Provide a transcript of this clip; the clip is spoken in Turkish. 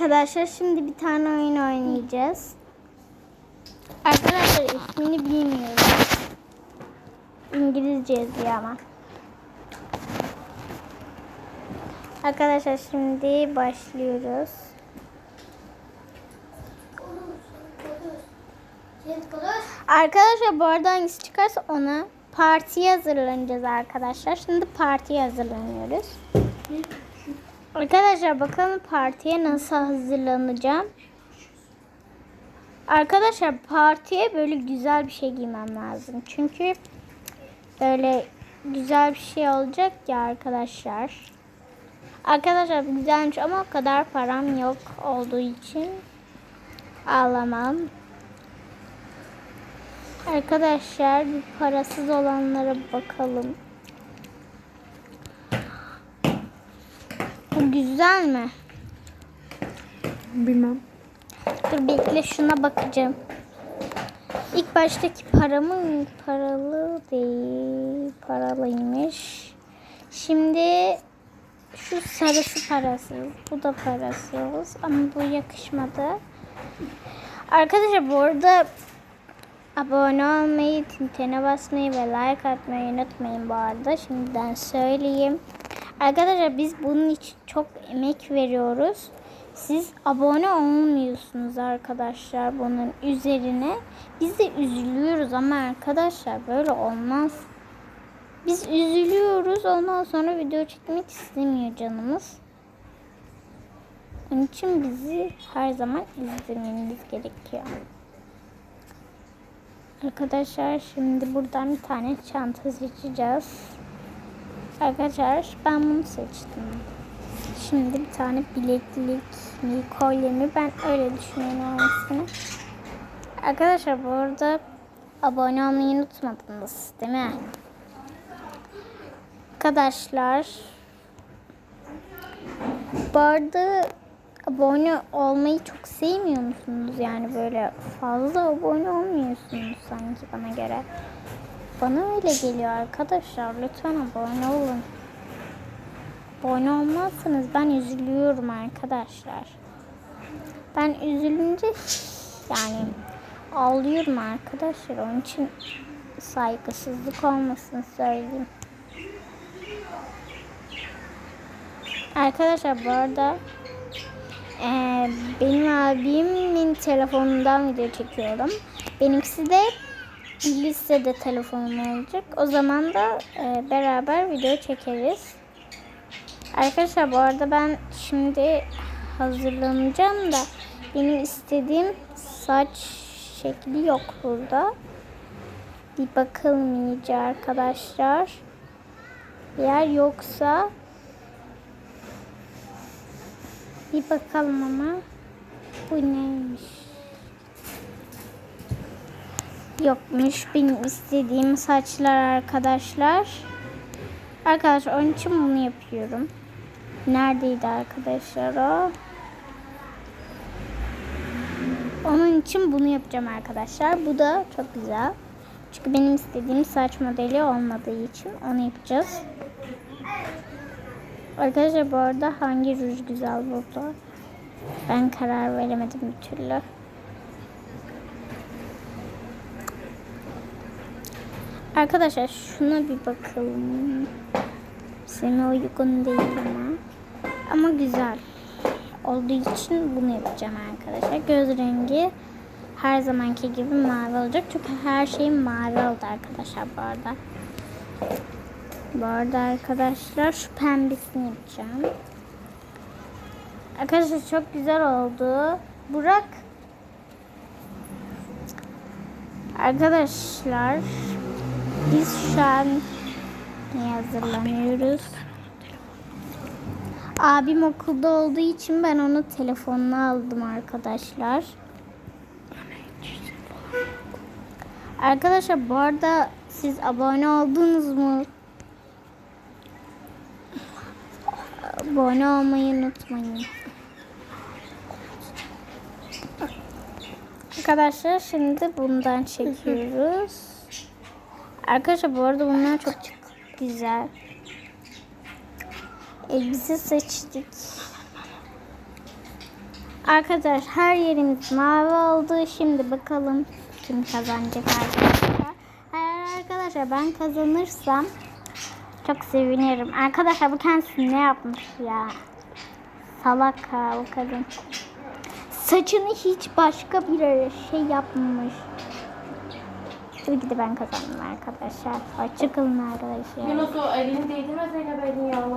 Arkadaşlar şimdi bir tane oyun oynayacağız. Arkadaşlar ismini bilmiyorum. İngilizce yazıyor ama. Arkadaşlar şimdi başlıyoruz. Arkadaşlar bu arada hangisi çıkarsa ona partiye hazırlanacağız arkadaşlar. Şimdi partiye hazırlanıyoruz. Arkadaşlar bakalım partiye nasıl hazırlanacağım. Arkadaşlar partiye böyle güzel bir şey giymem lazım. Çünkü böyle güzel bir şey olacak ya arkadaşlar. Arkadaşlar güzelmiş ama o kadar param yok olduğu için alamam. Arkadaşlar parasız olanlara bakalım. Güzel mi? Bilmem. Dur bekle şuna bakacağım. İlk baştaki paramı paralı değil. Paralıymış. Şimdi şu sarısı parasız. Bu da parasız. Ama bu yakışmadı. Arkadaşlar bu arada abone olmayı, tintene basmayı ve like atmayı unutmayın bu arada. Şimdiden söyleyeyim. Arkadaşlar biz bunun için çok emek veriyoruz. Siz abone olmuyorsunuz arkadaşlar bunun üzerine. Biz de üzülüyoruz ama arkadaşlar böyle olmaz. Biz üzülüyoruz ondan sonra video çekmek istemiyor canımız. Onun için bizi her zaman izlemeniz gerekiyor. Arkadaşlar şimdi buradan bir tane çanta seçeceğiz. Arkadaşlar ben bunu seçtim. Şimdi bir tane bileklik mi kolye mi ben öyle düşünüyorum olmasını. Arkadaşlar bu arada abone olmayı unutmadınız değil mi? Arkadaşlar bu arada abone olmayı çok sevmiyor musunuz? Yani böyle fazla abone olmuyorsunuz sanki bana göre. Bana öyle geliyor arkadaşlar. Lütfen abone olun. Abone olmazsanız ben üzülüyorum arkadaşlar. Ben üzülünce yani ağlıyorum arkadaşlar. Onun için saygısızlık olmasın söyleyeyim. Arkadaşlar bu arada eee, benim abimin telefonundan video çekiyorum. Benimkisi de listede telefonum olacak. O zaman da eee, beraber video çekeriz. Arkadaşlar bu arada ben şimdi hazırlanacağım da benim istediğim saç şekli yok burada. Bir bakalım iyice arkadaşlar. Eğer yoksa bir bakalım ama bu neymiş? Yokmuş benim istediğim saçlar arkadaşlar. Arkadaşlar onun için bunu yapıyorum. Neredeydi arkadaşlar o? Onun için bunu yapacağım arkadaşlar. Bu da çok güzel. Çünkü benim istediğim saç modeli olmadığı için onu yapacağız. Arkadaşlar bu arada hangi ruj güzel burada? Ben karar veremedim bir türlü. Arkadaşlar şuna bir bakalım. Seme uygun değil ama. Ama güzel. Olduğu için bunu yapacağım arkadaşlar. Göz rengi her zamanki gibi mavi olacak. Çünkü her şey mavi oldu arkadaşlar bu arada. Bu arada arkadaşlar şu pembesini yapacağım. Arkadaşlar çok güzel oldu. Burak. Arkadaşlar biz şu an neye hazırlanıyoruz? Abim okulda olduğu için ben onu telefonuna aldım arkadaşlar. Arkadaşlar bu arada siz abone oldunuz mu? Abone olmayı unutmayın. Arkadaşlar şimdi bundan çekiyoruz. Arkadaşlar bu arada bunlar çok güzel. Elbise seçtik. Arkadaşlar her yerimiz mavi oldu. Şimdi bakalım kim kazanacak arkadaşlar. Eğer arkadaşlar ben kazanırsam çok sevinirim. Arkadaşlar bu kendisi ne yapmış ya? Salak ha bu kadın. Saçını hiç başka bir şey yapmamış. Tabii ki ben kazandım arkadaşlar. Hoşçakalın arkadaşlar. Yunus o elini değdirmeseydin ben ya.